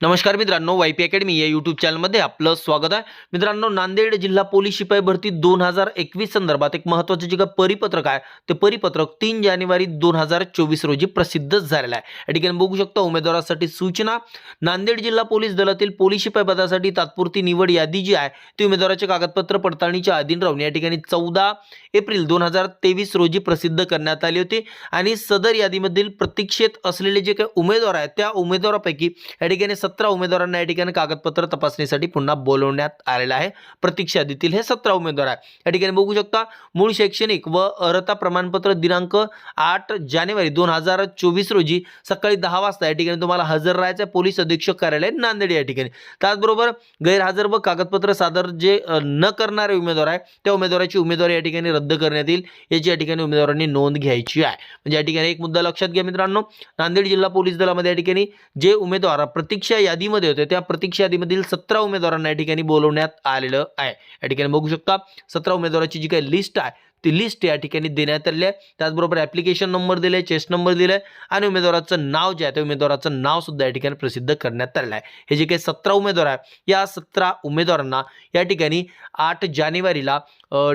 नमस्कार मित्रांनो Y P academy या यूट्यूब चॅनलमध्ये आपलं स्वागत आहे. मित्रांनो नांदेड जिल्हा पोलीस शिपाई भरती दोन हजार एकवीस संदर्भात एक महत्त्वाचं जे काय परिपत्रक आहे ते परिपत्रक तीन जानेवारी दोन हजार चोवीस रोजी प्रसिद्ध झालेलं आहे. या ठिकाणी बघू शकता उमेदवारासाठी सूचना. नांदेड जिल्हा पोलीस दलातील पोलीस शिपाई पदासाठी तात्पुरती निवड यादी जी आहे ती उमेदवाराचे कागदपत्र पडताळणीच्या अधीन राहून या ठिकाणी चौदा एप्रिल दोन हजार तेवीस रोजी प्रसिद्ध करण्यात आली होती. आणि सदर यादीमधील प्रतीक्षेत असलेले जे काही उमेदवार आहेत त्या उमेदवारापैकी या ठिकाणी सतरा उमेदवारांना या ठिकाणी कागदपत्र तपासणीसाठी पुन्हा बोलवण्यात आलेलं आहे. प्रतीक्षा देतील हे सतरा उमेदवार आहे. या ठिकाणी बघू शकता मूळ शैक्षणिक व अर्हता प्रमाणपत्र दिनांक आठ जानेवारी दोन हजार चोवीस रोजी सकाळी दहा वाजता या ठिकाणी तुम्हाला हजर राहायचं आहे. पोलीस अधीक्षक कार्यालय नांदेड या ठिकाणी. त्याचबरोबर गैरहजर व कागदपत्र सादर जे न करणारे उमेदवार आहे त्या उमेदवाराची उमेदवारी या ठिकाणी रद्द करण्यात येईल. याची या ठिकाणी उमेदवारांनी नोंद घ्यायची आहे. म्हणजे या ठिकाणी एक मुद्दा लक्षात घ्या मित्रांनो. नांदेड जिल्हा पोलीस दलामध्ये या ठिकाणी जे उमेदवार प्रतीक्षा यादीमध्ये होते. त्या प्रतीक्षा यादीमधील सतरा उमेदवारांना या ठिकाणी बोलवण्यात आलेलं आहे. या ठिकाणी बघू शकता सतरा उमेदवाराची जी काही लिस्ट आहे ती लिस्ट या ठिकाणी देण्यात आली आहे. त्याचबरोबर ॲप्लिकेशन नंबर दिले चेस्ट नंबर दिले आणि उमेदवाराचं नाव जे आहे त्या उमेदवाराचं नावसुद्धा या ठिकाणी प्रसिद्ध करण्यात आलेलं आहे. हे जे काही सतरा उमेदवार आहे या सतरा उमेदवारांना या ठिकाणी आठ जानेवारीला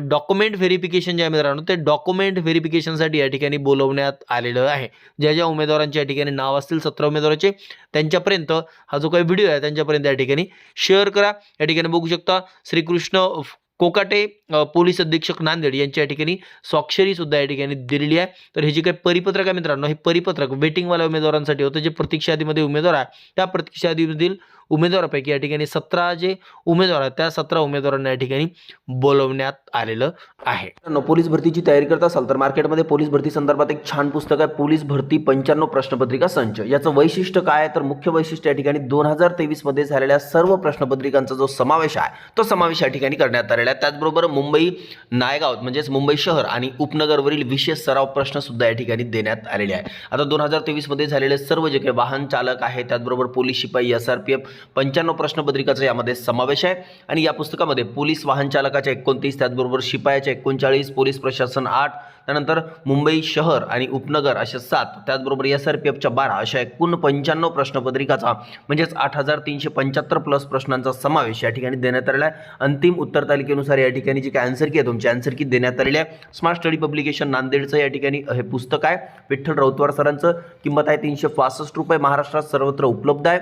डॉक्युमेंट व्हेरिफिकेशन जे आहे मित्रांनो ते डॉक्युमेंट व्हेरिफिकेशनसाठी या ठिकाणी बोलवण्यात आलेलं आहे. ज्या ज्या उमेदवारांच्या या ठिकाणी नाव असतील सतरा उमेदवाराचे त्यांच्यापर्यंत हा जो काही व्हिडिओ आहे त्यांच्यापर्यंत या ठिकाणी शेअर करा. या ठिकाणी बघू शकता श्रीकृष्ण कोकाटे पोलीस अधीक्षक नांदेड यांच्या या ठिकाणी स्वाक्षरी सुद्धा या ठिकाणी दिलेली आहे. तर हे जे काही परिपत्रक आहे मित्रांनो हे परिपत्रक वेटिंगवाल्या उमेदवारांसाठी होतं. जे प्रतीक्षा यादीमध्ये उमेदवार आहे त्या प्रतीक्षा यादीमधील उमेदवारापैकी या ठिकाणी सतरा जे उमेदवार आहेत त्या सतरा उमेदवारांना या ठिकाणी बोलवण्यात आलेलं आहे. पोलीस भरतीची तयारी करत असाल तर मार्केटमध्ये पोलीस भरती संदर्भात एक छान पुस्तक आहे पोलीस भरती पंच्याण्णव प्रश्नपत्रिका संच. याचं वैशिष्ट्य काय आहे? तर मुख्य वैशिष्ट्य या ठिकाणी दोन हजार तेवीसमध्ये झालेल्या सर्व प्रश्नपत्रिकांचा जो समावेश आहे तो समावेश या ठिकाणी करण्यात आलेला आहे. त्याचबरोबर मुंबई नायगाव म्हणजेच मुंबई शहर आणि उपनगरवरील विशेष सराव प्रश्न सुद्धा या ठिकाणी देण्यात आलेले आहे आता दोन हजार तेवीसमध्ये झालेले सर्व जे काही वाहन चालक आहे त्याचबरोबर पोलीस शिपाई एस आर पी एफ पंच्याण्णव प्रश्नपत्रिकाचा यामध्ये समावेश आहे. आणि या पुस्तकामध्ये पोलीस वाहन चालकाच्या एकोणतीस त्याचबरोबर शिपायाच्या एकोणचाळीस पोलीस प्रशासन आठ त्यानंतर मुंबई शहर आणि उपनगर अशा सात त्याचबरोबर एस आर पी एफच्या बारा अशा एकूण पंच्याण्णव प्रश्नपत्रिकाचा म्हणजेच आठ हजार तीनशे पंच्याहत्तर प्लस प्रश्नांचा समावेश या ठिकाणी देण्यात आलेला आहे. अंतिम उत्तर तालिकेनुसार या ठिकाणी जी काय आन्सर की आहे तुमची आन्सर की देण्यात आलेली आहे. स्मार्ट स्टडी पब्लिकेशन नांदेडचं या ठिकाणी हे पुस्तक आहे. विठ्ठल राऊतवार सरांचं किंमत आहे तीनशे पासष्ट रुपये. महाराष्ट्रात सर्वत्र उपलब्ध आहे.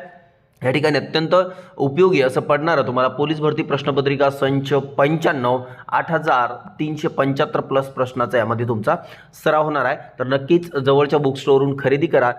या ठिकाणी अत्यंत उपयोगी असं पडणारं तुम्हाला. पोलीस भरती प्रश्नपत्रिका संच पंच्याण्णव आठ हजार तीनशे पंच्याहत्तर प्लस प्रश्नाचा यामध्ये तुमचा सराव होणार आहे. तर नक्कीच जवळच्या बुक स्टोरवरून खरेदी करा.